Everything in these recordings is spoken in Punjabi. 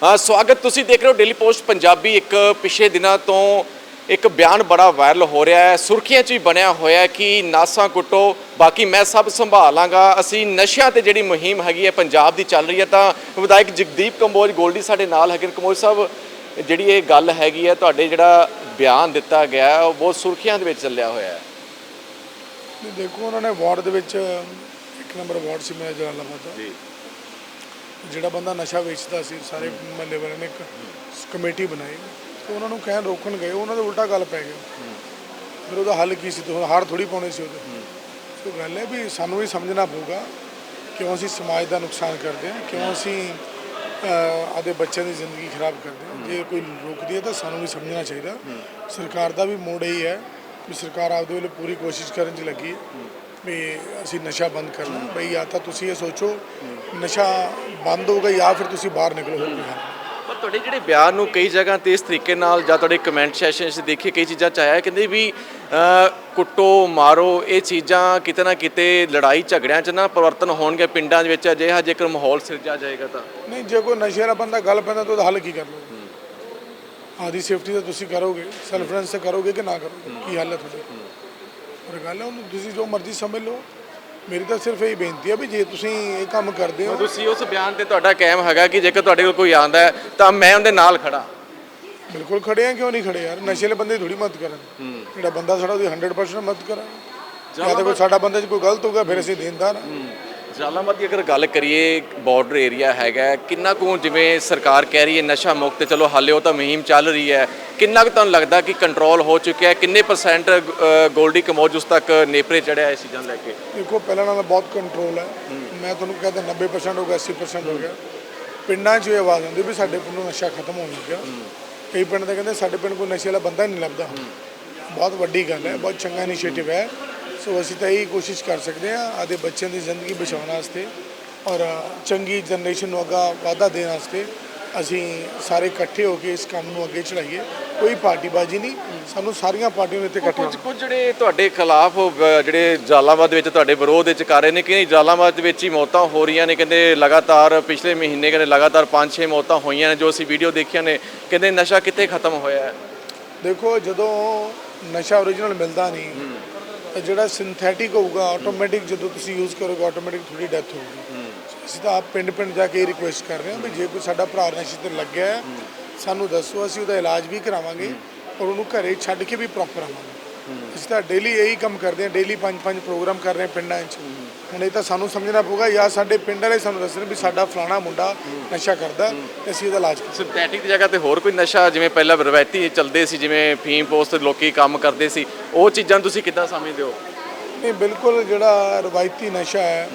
ਸਵਾਗਤ ਤੁਸੀਂ ਦੇਖ ਰਹੇ ਹੋ ਡੇਲੀ ਪੋਸਟ ਪੰਜਾਬੀ। ਇੱਕ ਪਿਛਲੇ ਦਿਨਾਂ ਤੋਂ ਇੱਕ ਬਿਆਨ ਬੜਾ ਵਾਇਰਲ ਹੋ ਰਿਹਾ ਹੈ। ਸੁਰਖੀਆਂ 'ਚ ਵੀ ਬਣਿਆ ਹੋਇਆ ਹੈ ਕਿ ਨਾਸਾਂ ਕੁੱਟੋ। ਬਾਕੀ ਮੈਂ ਸਭ ਸੰਭਾਲਾਂਗਾ। ਅਸੀਂ ਨਸ਼ਿਆਂ ਤੇ ਜਿਹੜੀ ਮੁਹਿੰਮ ਹੈਗੀ ਹੈ ਪੰਜਾਬ ਦੀ ਚੱਲ ਰਹੀ ਹੈ ਤਾਂ ਵਿਧਾਇਕ ਜਗਦੀਪ ਕੰਬੋਜ ਗੋਲਡੀ ਸਾਡੇ ਨਾਲ ਹੈਗੇ। ਕੰਬੋਜ ਸਾਹਿਬ ਜਿਹੜੀ ਇਹ ਗੱਲ ਹੈਗੀ ਹੈ ਤੁਹਾਡੇ ਜਿਹੜਾ ਬਿਆਨ ਦਿੱਤਾ ਗਿਆ ਉਹ ਬਹੁਤ ਸੁਰਖੀਆਂ ਦੇ ਵਿੱਚ ਚੱਲਿਆ ਹੋਇਆ ਹੈ। ਦੇਖੋ ਉਹਨਾਂ ਨੇ ਵਾਰਡ ਦੇ ਵਿੱਚ ਇੱਕ ਨੰਬਰ ਵਾਰਡ ਸੀ ਮੇਰਾ ਜਲਾਲਾਬਾਦ ਦਾ ਜੀ। ਜਿਹੜਾ ਬੰਦਾ ਨਸ਼ਾ ਵੇਚਦਾ ਸੀ ਸਾਰੇ ਮਹੱਲੇ ਵਾਲਿਆਂ ਨੇ ਇੱਕ ਕਮੇਟੀ ਬਣਾਈ ਤੇ ਉਹਨਾਂ ਨੂੰ ਕਹਿਣ ਰੋਕਣ ਗਏ ਉਹਨਾਂ ਦੇ ਉਲਟਾ ਗੱਲ ਪੈ ਗਿਆ ਫਿਰ ਉਹਦਾ ਹੱਲ ਕੀ ਸੀ? ਤੁਹਾਨੂੰ ਹਾਰ ਥੋੜੀ ਪਾਉਣੀ ਸੀ ਉਹਦੇ। ਸੋ ਗੱਲ ਹੈ ਵੀ ਸਾਨੂੰ ਵੀ ਸਮਝਣਾ ਪਊਗਾ ਕਿਉਂ ਅਸੀਂ ਸਮਾਜ ਦਾ ਨੁਕਸਾਨ ਕਰਦੇ ਹਾਂ ਕਿਉਂ ਅਸੀਂ ਅਹ, ਆਪਦੇ ਬੱਚਿਆਂ ਦੀ ਜ਼ਿੰਦਗੀ ਖਰਾਬ ਕਰਦੇ ਹਾਂ। ਜੇ ਕੋਈ ਰੋਕਦੀ ਹੈ ਤਾਂ ਸਾਨੂੰ ਵੀ ਸਮਝਣਾ ਚਾਹੀਦਾ। ਸਰਕਾਰ ਦਾ ਵੀ ਮੋੜ ਇਹੀ ਹੈ ਵੀ ਸਰਕਾਰ ਆਪਦੇ ਵੱਲੋਂ ਪੂਰੀ ਕੋਸ਼ਿਸ਼ ਕਰਨ 'ਚ ਲੱਗੀ ਹੈ ਵੀ ਅਸੀਂ ਨਸ਼ਾ ਬੰਦ ਕਰਨਾ ਬਈ ਜਾਂ ਤਾਂ ਤੁਸੀਂ ਇਹ ਸੋਚੋ ਨਸ਼ਾ ਬੰਦ ਹੋਊਗਾ ਜਾਂ ਫਿਰ ਤੁਸੀਂ ਬਾਹਰ ਨਿਕਲੋ ਹੋਰ ਕੋਈ ਹੱਲ ਨਹੀਂ। ਪਰ ਤੁਹਾਡੇ ਜਿਹੜੇ ਬਿਆਨ ਨੂੰ ਕਈ ਜਗ੍ਹਾ ਤੇ ਇਸ ਤਰੀਕੇ ਨਾਲ ਜਾਂ ਤੁਹਾਡੇ ਕਮੈਂਟ ਸੈਸ਼ਨ 'ਚ ਦੇਖੇ ਕਈ ਚੀਜ਼ਾਂ ਚ ਆਇਆ ਕਹਿੰਦੇ ਵੀ ਕੁੱਟੋ ਮਾਰੋ ਇਹ ਚੀਜ਼ਾਂ ਕਿਤੇ ਨਾ ਕਿਤੇ ਲੜਾਈ ਝਗੜਿਆਂ 'ਚ ਨਾ ਪਰਿਵਰਤਨ ਹੋਣਗੇ ਪਿੰਡਾਂ ਦੇ ਵਿੱਚ ਅਜਿਹਾ ਜੇਕਰ ਮਾਹੌਲ ਸਿਰਜਿਆ ਜਾਏਗਾ ਤਾਂ। ਨਹੀਂ ਜੇ ਕੋਈ ਨਸ਼ੇ ਵਾਲਾ ਬੰਦਾ ਗੱਲ ਪੈਂਦਾ ਤਾਂ ਉਹਦਾ ਹੱਲ ਕੀ ਕਰ ਲਓਗੇ ਆਦੀ ਸੇਫਟੀ ਤਾਂ ਤੁਸੀਂ ਕਰੋਗੇ ਸੈਲਫ ਡਿਫੈਂਸ ਕਰੋਗੇ ਕਿ ਨਾ ਕਰੋਗੇ? ਕੀ ਹੱਲ ਹੈ ਤੁਹਾਡਾ? ਪਰ ਗੱਲ ਹੈ ਉਹਨੂੰ ਤੁਸੀਂ ਜੋ ਮਰਜ਼ੀ ਸਮਝ ਲਓ। ਮੇਰੀ ਤਾਂ ਸਿਰਫ ਇਹ ਬੇਨਤੀ ਹੈ ਵੀ ਜੇ ਤੁਸੀਂ ਇਹ ਕੰਮ ਕਰਦੇ ਹੋ ਤੁਸੀਂ ਉਸ ਬਿਆਨ ਤੇ ਤੁਹਾਡਾ ਕਾਇਮ ਹੈਗਾ ਕਿ ਜੇਕਰ ਤੁਹਾਡੇ ਕੋਲ ਕੋਈ ਆਂਦਾ ਹੈ ਤਾਂ ਮੈਂ ਉਹਦੇ ਨਾਲ ਖੜਾ। ਬਿਲਕੁਲ ਖੜੇ ਆ ਕਿਉਂ ਨਹੀਂ ਖੜੇ ਯਾਰ? ਨਸ਼ੇ ਵਾਲੇ ਬੰਦੇ ਥੋੜੀ ਮਦਦ ਕਰਨ। ਜਿਹੜਾ ਬੰਦਾ ਸਾਡਾ ਉਹਦੀ 100% ਮਦਦ ਕਰਾਂ ਜਾਂ ਤਾਂ ਕੋਈ ਸਾਡਾ ਬੰਦੇ 'ਚ ਕੋਈ ਗਲਤ ਹੋਊਗਾ ਫਿਰ ਅਸੀਂ ਦੇਣਦਾਰ ਹਾਂ। ਜਲਾਲਾਬਾਦ ਦੀ ਅਗਰ ਗੱਲ ਕਰੀਏ ਬਾਰਡਰ ਏਰੀਆ ਹੈਗਾ ਹੈ, ਕਿੰਨਾ ਕੁ ਜਿਵੇਂ ਸਰਕਾਰ ਕਹਿ ਰਹੀ ਹੈ ਨਸ਼ਾ ਮੁਕਤ ਚਲੋ ਹਾਲੇ ਉਹ ਤਾਂ ਮੁਹਿੰਮ ਚੱਲ ਰਹੀ ਹੈ ਕਿੰਨਾ ਕੁ ਤੁਹਾਨੂੰ ਲੱਗਦਾ ਕਿ ਕੰਟਰੋਲ ਹੋ ਚੁੱਕਿਆ ਹੈ? ਕਿੰਨੇ ਪਰਸੈਂਟ ਗੋਲਡੀ ਕਮੋਜ ਉਸ ਤੱਕ ਨੇਪਰੇ ਚੜਿਆ ਇਸ ਚੀਜ਼ਾਂ ਲੈ ਕੇ? ਦੇਖੋ ਪਹਿਲਾਂ ਨਾਲੋਂ ਬਹੁਤ ਕੰਟਰੋਲ ਹੈ। ਮੈਂ ਤੁਹਾਨੂੰ ਕਹਿੰਦਾ 90% ਹੋ ਗਿਆ 80% ਹੋ ਗਿਆ। ਪਿੰਡਾਂ 'ਚ ਇਹ ਆਵਾਜ਼ ਆਉਂਦੀ ਵੀ ਸਾਡੇ ਪਿੰਡੋਂ ਨਸ਼ਾ ਖਤਮ ਹੋਣ ਲੱਗਿਆ। ਕਈ ਪਿੰਡ ਦੇ ਕਹਿੰਦੇ ਸਾਡੇ ਪਿੰਡ ਕੋਈ ਨਸ਼ੇ ਵਾਲਾ ਬੰਦਾ ਹੀ ਨਹੀਂ ਲੱਭਦਾ। ਬਹੁਤ ਵੱਡੀ ਗੱਲ ਹੈ ਬਹੁਤ ਚੰਗਾ ਇਨੀਸ਼ੀਏਟਿਵ ਹੈ। ਸੋ ਅਸੀਂ ਤਾਂ ਇਹੀ ਕੋਸ਼ਿਸ਼ ਕਰ ਸਕਦੇ ਹਾਂ ਆਦੇ ਬੱਚਿਆਂ ਦੀ ਜ਼ਿੰਦਗੀ ਬਚਾਉਣ ਵਾਸਤੇ ਔਰ ਚੰਗੀ ਜਨਰੇਸ਼ਨ ਨੂੰ ਅੱਗਾ ਵਾਧਾ ਦੇਣ ਵਾਸਤੇ ਅਸੀਂ ਸਾਰੇ ਇਕੱਠੇ ਹੋ ਕੇ ਇਸ ਕੰਮ ਨੂੰ ਅੱਗੇ ਚੜਾਈਏ ਕੋਈ ਪਾਰਟੀਬਾਜ਼ੀ ਨਹੀਂ ਸਾਨੂੰ ਸਾਰੀਆਂ ਪਾਰਟੀਆਂ ਨੂੰ ਇੱਥੇ ਇਕੱਠੇ ਕੁਝ ਕੁਝ ਜਿਹੜੇ ਤੁਹਾਡੇ ਖਿਲਾਫ ਜਿਹੜੇ ਜਲਾਲਾਬਾਦ ਵਿੱਚ ਤੁਹਾਡੇ ਵਿਰੋਧ ਵਿੱਚ ਕਰ ਰਹੇ ਨੇ ਕਿ ਜਲਾਲਾਬਾਦ ਦੇ ਵਿੱਚ ਹੀ ਮੌਤਾਂ ਹੋ ਰਹੀਆਂ ਨੇ? ਕਹਿੰਦੇ ਲਗਾਤਾਰ ਪਿਛਲੇ ਮਹੀਨੇ ਕਹਿੰਦੇ ਲਗਾਤਾਰ 5-6 ਮੌਤਾਂ ਹੋਈਆਂ ਨੇ ਜੋ ਅਸੀਂ ਵੀਡੀਓ ਦੇਖੀਆਂ ਨੇ। ਕਹਿੰਦੇ ਨਸ਼ਾ ਕਿੱਥੇ ਖਤਮ ਹੋਇਆ ਹੈ? ਦੇਖੋ ਜਦੋਂ ਨਸ਼ਾ ਓਰੀਜਨਲ ਮਿਲਦਾ ਨਹੀਂ ਜਿਹੜਾ ਸਿੰਥੈਟਿਕ ਹੋਊਗਾ ਆਟੋਮੈਟਿਕ ਜਦੋਂ ਤੁਸੀਂ ਯੂਜ਼ ਕਰੋਗੇ ਆਟੋਮੈਟਿਕ ਥੋੜੀ ਡੈਥ ਹੋਊਗੀ। ਅਸੀਂ ਤਾਂ ਆਪ ਪਿੰਡ ਪਿੰਡ ਜਾ ਕੇ ਰਿਕੁਐਸਟ ਕਰ ਰਹੇ ਹਾਂ ਵੀ ਜੇ ਕੋਈ ਸਾਡਾ ਭਰਾ ਨਸ਼ੇ ਤੇ ਲੱਗਿਆ ਹੈ, ਸਾਨੂੰ ਦੱਸੋ, ਅਸੀਂ ਉਹਦਾ ਇਲਾਜ ਵੀ ਕਰਾਵਾਂਗੇ ਔਰ ਉਹਨੂੰ ਘਰੇ ਛੱਡ ਕੇ ਵੀ ਪ੍ਰੋਪਰ ਆਵਾਂਗੇ। ਅਸੀਂ ਤਾਂ ਡੇਲੀ ਇਹੀ ਕੰਮ ਕਰਦੇ ਹਾਂ ਡੇਲੀ ਪੰਜ ਪੰਜ ਪ੍ਰੋਗਰਾਮ ਕਰ ਰਹੇ ਹਾਂ ਪਿੰਡਾਂ 'ਚ ਹੁਣ ਇਹ ਤਾਂ ਸਾਨੂੰ ਸਮਝਣਾ ਪਊਗਾ ਜਾਂ ਸਾਡੇ ਪਿੰਡ ਵਾਲੇ ਸਾਨੂੰ ਦੱਸਣ ਵੀ ਸਾਡਾ ਫਲਾਣਾ ਮੁੰਡਾ ਨਸ਼ਾ ਕਰਦਾ ਤੇ ਅਸੀਂ ਉਹਦਾ ਇਲਾਜ ਕਰਾਂਗੇ ਸਿੰਥੈਟਿਕ ਦੀ ਜਗ੍ਹਾ ਤੇ ਹੋਰ ਕੋਈ ਨਸ਼ਾ ਜਿਵੇਂ ਪਹਿਲਾਂ ਰਵਾਇਤੀ ਚੱਲਦੇ ਸੀ ਜਿਵੇਂ ਫੀਮ ਪੋਸਟ ਲੋਕੀ ਕੰਮ ਕਰਦੇ ਸੀ ਉਹ ਚੀਜ਼ਾਂ ਤੁਸੀਂ ਕਿੱਦਾਂ ਸਮਝਦੇ ਹੋ? ਨਹੀਂ ਬਿਲਕੁਲ ਜਿਹੜਾ ਰਵਾਇਤੀ ਨਸ਼ਾ ਹੈ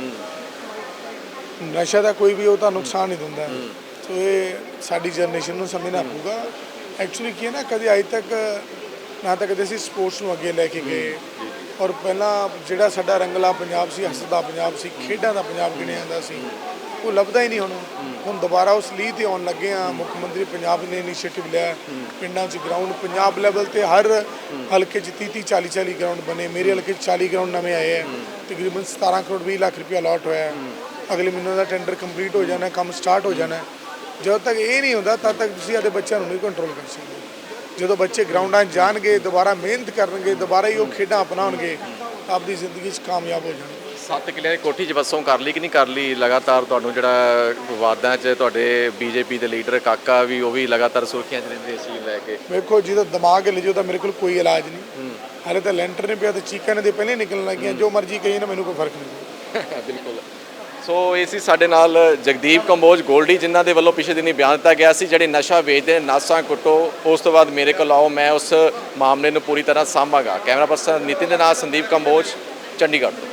ਨਸ਼ਾ ਦਾ ਕੋਈ ਵੀ ਉਹ ਤਾਂ ਨੁਕਸਾਨ ਨਹੀਂ ਦਿੰਦਾ। ਸੋ ਇਹ ਸਾਡੀ ਜਨਰੇਸ਼ਨ ਨੂੰ ਸਮਝਣਾ ਪਊਗਾ। ਐਕਚੁਅਲੀ ਕੀ ਹੈ ਨਾ ਕਦੇ ਅਜੇ ਤੱਕ ਨਾ ਤਾਂ ਕਦੇ ਅਸੀਂ ਸਪੋਰਟਸ ਨੂੰ ਅੱਗੇ ਲੈ ਕੇ ਗਏ। ਔਰ ਪਹਿਲਾਂ ਜਿਹੜਾ ਸਾਡਾ ਰੰਗਲਾ ਪੰਜਾਬ ਸੀ ਹੱਸਦਾ ਪੰਜਾਬ ਸੀ ਖੇਡਾਂ ਦਾ ਪੰਜਾਬ ਗਿਣਿਆ ਜਾਂਦਾ ਸੀ ਉਹ ਲੱਭਦਾ ਹੀ ਨਹੀਂ ਹੁਣ। ਹੁਣ ਦੁਬਾਰਾ ਉਸ ਲੀਹ ਤੇ ਆਉਣ ਲੱਗੇ ਆ ਮੁੱਖ ਮੰਤਰੀ ਪੰਜਾਬ ਨੇ ਇਨੀਸ਼ੀਏਟਿਵ ਲਿਆ ਪਿੰਡਾਂ 'ਚ ਗਰਾਊਂਡ ਪੰਜਾਬ ਲੈਵਲ ਤੇ ਹਰ ਹਲਕੇ 'ਚ 30 30 40 40 ਗਰਾਊਂਡ ਬਣੇ। ਮੇਰੇ ਹਲਕੇ 'ਚ 40 ਗਰਾਊਂਡ ਨਵੇਂ ਆਏ ਆ ਤਕਰੀਬਨ 17 ਕਰੋੜ 20 ਲੱਖ ਰੁਪਏ ਅਲਾਟ ਹੋਇਆ ਹੈ। ਅਗਲੇ ਮਹੀਨੇ ਦਾ ਟੈਂਡਰ ਕੰਪਲੀਟ ਹੋ ਜਾਣਾ ਕੰਮ ਸਟਾਰਟ ਹੋ ਜਾਣਾ। ਜਦੋਂ ਤੱਕ ਇਹ ਨਹੀਂ ਹੁੰਦਾ ਤਦ ਤੱਕ ਤੁਸੀਂ ਆਪਣੇ ਬੱਚਿਆਂ ਨੂੰ ਨਹੀਂ ਕੰਟਰੋਲ ਕਰ ਸਕਦੇ। ਜਦੋਂ ਬੱਚੇ ਗਰਾਊਂਡਾਂ 'ਚ ਜਾਣਗੇ ਦੁਬਾਰਾ ਮਿਹਨਤ ਕਰਨਗੇ ਦੁਬਾਰਾ ਹੀ ਉਹ ਖੇਡਾਂ ਅਪਣਾਉਣਗੇ ਤਾਂ ਆਪਦੀ ਜ਼ਿੰਦਗੀ 'ਚ ਕਾਮਯਾਬ ਹੋ ਜਾਣਗੇ। ਸੱਤ ਕਿੱਲਿਆਂ ਦੀ ਕੋਠੀ 'ਚ ਵਸੋਂ ਕਰ ਲਈ ਕਿ ਨਹੀਂ ਕਰ ਲਈ? ਲਗਾਤਾਰ ਤੁਹਾਨੂੰ ਜਿਹੜਾ ਵਿਵਾਦਾਂ 'ਚ ਤੁਹਾਡੇ ਬੀਜੇਪੀ ਦੇ ਲੀਡਰ ਕਾਕਾ ਵੀ ਉਹ ਵੀ ਲਗਾਤਾਰ ਸੁਰਖੀਆਂ 'ਚ ਰਹਿੰਦੇ ਚੀਜ਼ ਲੈ ਕੇ। ਵੇਖੋ ਜਿਹਦਾ ਦਿਮਾਗ ਹਿੱਲ ਜਾਓ ਤਾਂ ਮੇਰੇ ਕੋਲ ਕੋਈ ਇਲਾਜ ਨਹੀਂ। ਹਾਲੇ ਤਾਂ ਲੈਂਟਰ ਨਹੀਂ ਪਿਆ ਤੇ ਚੀਕਾਂ ਨੇ ਦੇ ਪਹਿਲੇ ਨਿਕਲਣ ਲੱਗੀਆਂ। ਜੋ ਮਰਜ਼ੀ ਕਹੀ ਨਾ ਮੈਨੂੰ ਕੋਈ ਫ਼ਰਕ ਨਹੀਂ। ਬਿਲਕੁਲ। ਸੋ ਇਹ ਸੀ ਸਾਡੇ ਨਾਲ ਜਗਦੀਪ ਕੰਬੋਜ, ਗੋਲਡੀ, ਜਿਨ੍ਹਾਂ ਦੇ ਵੱਲੋਂ ਪਿਛਲੇ ਦਿਨੀ ਬਿਆਨ ਦਿੱਤਾ ਗਿਆ ਸੀ, ਜਿਹੜੇ ਨਸ਼ਾ ਵੇਚਦੇ ਨੇ ਨਾਸਾਂ ਕੁੱਟੋ। ਉਸ ਤੋਂ ਬਾਅਦ ਮੇਰੇ ਕੋਲ ਆਓ, ਮੈਂ ਉਸ ਮਾਮਲੇ ਨੂੰ ਪੂਰੀ ਤਰ੍ਹਾਂ ਸਾਂਭਾਂਗਾ। ਕੈਮਰਾ ਪਰਸਨ ਨਿਤਿਨ ਦੇ ਨਾਲ ਸੰਦੀਪ ਕੰਬੋਜ, ਚੰਡੀਗੜ੍ਹ।